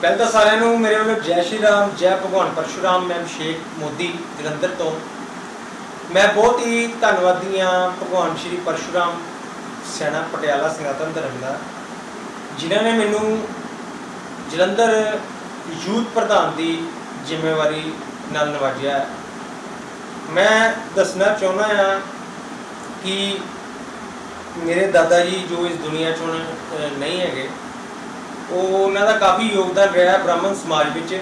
ਪਹਿਲਾਂ ਤਾਂ ਸਾਰਿਆਂ ਨੂੰ ਮੇਰੇ ਵੱਲੋਂ ਜੈ ਸ਼੍ਰੀ ਰਾਮ, ਜੈ ਭਗਵਾਨ ਪਰਸ਼ੁਰਾਮ ਮੈਂ ਅਭਿਸ਼ੇਕ ਮੋਦੀ ਜਲੰਧਰ ਤੋਂ। ਮੈਂ ਬਹੁਤ ਹੀ ਧੰਨਵਾਦੀ ਹਾਂ ਭਗਵਾਨ ਸ਼੍ਰੀ ਪਰਸ਼ੁਰਾਮ, ਸੈਨਾ ਪਟਿਆਲਾ ਸਨਾਤਨ ਧਰਮ ਦਾ, ਜਿਨ੍ਹਾਂ ਨੇ ਮੈਨੂੰ ਜਲੰਧਰ ਯੂਥ ਪ੍ਰਧਾਨ ਦੀ ਜ਼ਿੰਮੇਵਾਰੀ ਨਾਲ ਨਵਾਜਿਆ ਮੈਂ ਦੱਸਣਾ ਚਾਹੁੰਦਾ ਹਾਂ ਕਿ ਮੇਰੇ ਦਾਦਾ ਜੀ ਜੋ ਇਸ ਦੁਨੀਆ 'ਚੋਂ ਨਹੀਂ ਹੈਗੇ ਉਹ ਉਹਨਾਂ ਦਾ ਕਾਫੀ ਯੋਗਦਾਨ ਰਿਹਾ ਬ੍ਰਾਹਮਣ ਸਮਾਜ ਵਿੱਚ।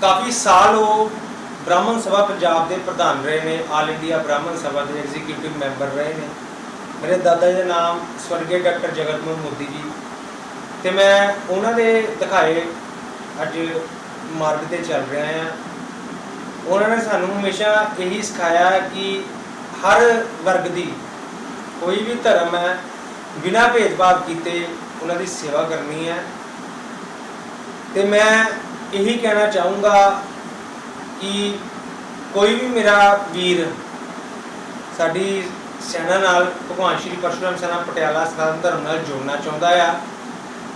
ਕਾਫੀ ਸਾਲ ਉਹ ਬ੍ਰਾਹਮਣ ਸਭਾ ਪੰਜਾਬ ਦੇ ਪ੍ਰਧਾਨ ਰਹੇ ਨੇ ਆਲ ਇੰਡੀਆ ਬ੍ਰਾਹਮਣ ਸਭਾ ਦੇ ਐਗਜ਼ੀਕਿਊਟਿਵ ਮੈਂਬਰ ਰਹੇ ਨੇ। ਮੇਰੇ ਦਾਦਾ ਜੀ ਦਾ ਨਾਮ ਸਵਰਗੀ ਡਾਕਟਰ ਜਗਤ ਮੋਹਨ ਮੋਦੀ ਜੀ। ਤੇ ਮੈਂ ਉਹਨਾਂ ਦੇ ਦਿਖਾਏ ਅੱਜ ਮਾਰਗ ਤੇ ਚੱਲ ਰਿਹਾ ਹਾਂ। ਉਹਨਾਂ ਨੇ ਸਾਨੂੰ ਹਮੇਸ਼ਾ ਇਹੀ ਸਿਖਾਇਆ ਕਿ ਹਰ ਵਰਗ ਦੀ ਕੋਈ ਵੀ ਧਰਮ ਹੈ, ਬਿਨਾਂ ਭੇਦਭਾਵ ਕੀਤੇ ਉਹਨਾਂ ਦੀ ਸੇਵਾ ਕਰਨੀ ਹੈ। ਤੇ ਮੈਂ ਇਹੀ ਕਹਿਣਾ ਚਾਹੂੰਗਾ ਕਿ ਕੋਈ ਵੀ ਮੇਰਾ ਵੀਰ ਸਾਡੀ ਸੈਨਾ ਨਾਲ, ਭਗਵਾਨ ਸ਼੍ਰੀ ਪਰਸ਼ੁਰਾਮ ਸੈਨਾ ਪਟਿਆਲਾ ਸਨਾਤਨ ਧਰਮ ਨਾਲ ਜੁੜਨਾ ਚਾਹੁੰਦਾ ਆ,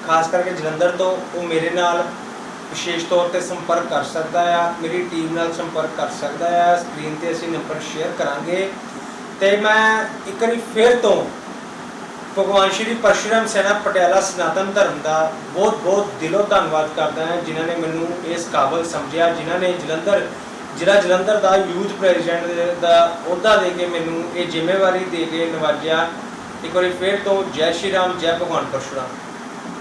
ਖਾਸ ਕਰਕੇ ਜਲੰਧਰ ਤੋਂ ਉਹ ਮੇਰੇ ਨਾਲ ਵਿਸ਼ੇਸ਼ ਤੌਰ ਤੇ ਸੰਪਰਕ ਕਰ ਸਕਦਾ ਆ, ਮੇਰੀ ਟੀਮ ਨਾਲ ਸੰਪਰਕ ਕਰ ਸਕਦਾ ਆ ਸਕਰੀਨ ਤੇ ਅਸੀਂ ਨੰਬਰ ਸ਼ੇਅਰ ਕਰਾਂਗੇ। ਤੇ ਮੈਂ ਇੱਕ ਵਾਰੀ ਫਿਰ ਤੋਂ ਭਗਵਾਨ ਸ਼੍ਰੀ ਪਰਸ਼ੁਰਾਮ ਸੈਨਾ ਪਟਿਆਲਾ ਸਨਾਤਨ ਧਰਮ ਦਾ ਬਹੁਤ ਬਹੁਤ ਦਿਲੋਂ ਧੰਨਵਾਦ ਕਰਦਾ ਹਾਂ, ਜਿਨ੍ਹਾਂ ਨੇ ਮੈਨੂੰ ਇਸ ਕਾਬਲ ਸਮਝਿਆ, ਜਿਨ੍ਹਾਂ ਨੇ ਜਲੰਧਰ, ਜ਼ਿਲ੍ਹਾ ਜਲੰਧਰ ਦਾ ਯੂਥ ਪ੍ਰੈਜ਼ੀਡੈਂਟ ਦਾ ਅਹੁਦਾ ਦੇ ਕੇ ਮੈਨੂੰ ਇਹ ਜ਼ਿੰਮੇਵਾਰੀ ਦੇ ਕੇ ਨਵਾਜਿਆ। ਇੱਕ ਵਾਰੀ ਫਿਰ ਤੋਂ ਜੈ ਸ਼੍ਰੀ ਰਾਮ, ਜੈ ਭਗਵਾਨ ਪਰਸ਼ੁਰਾਮ।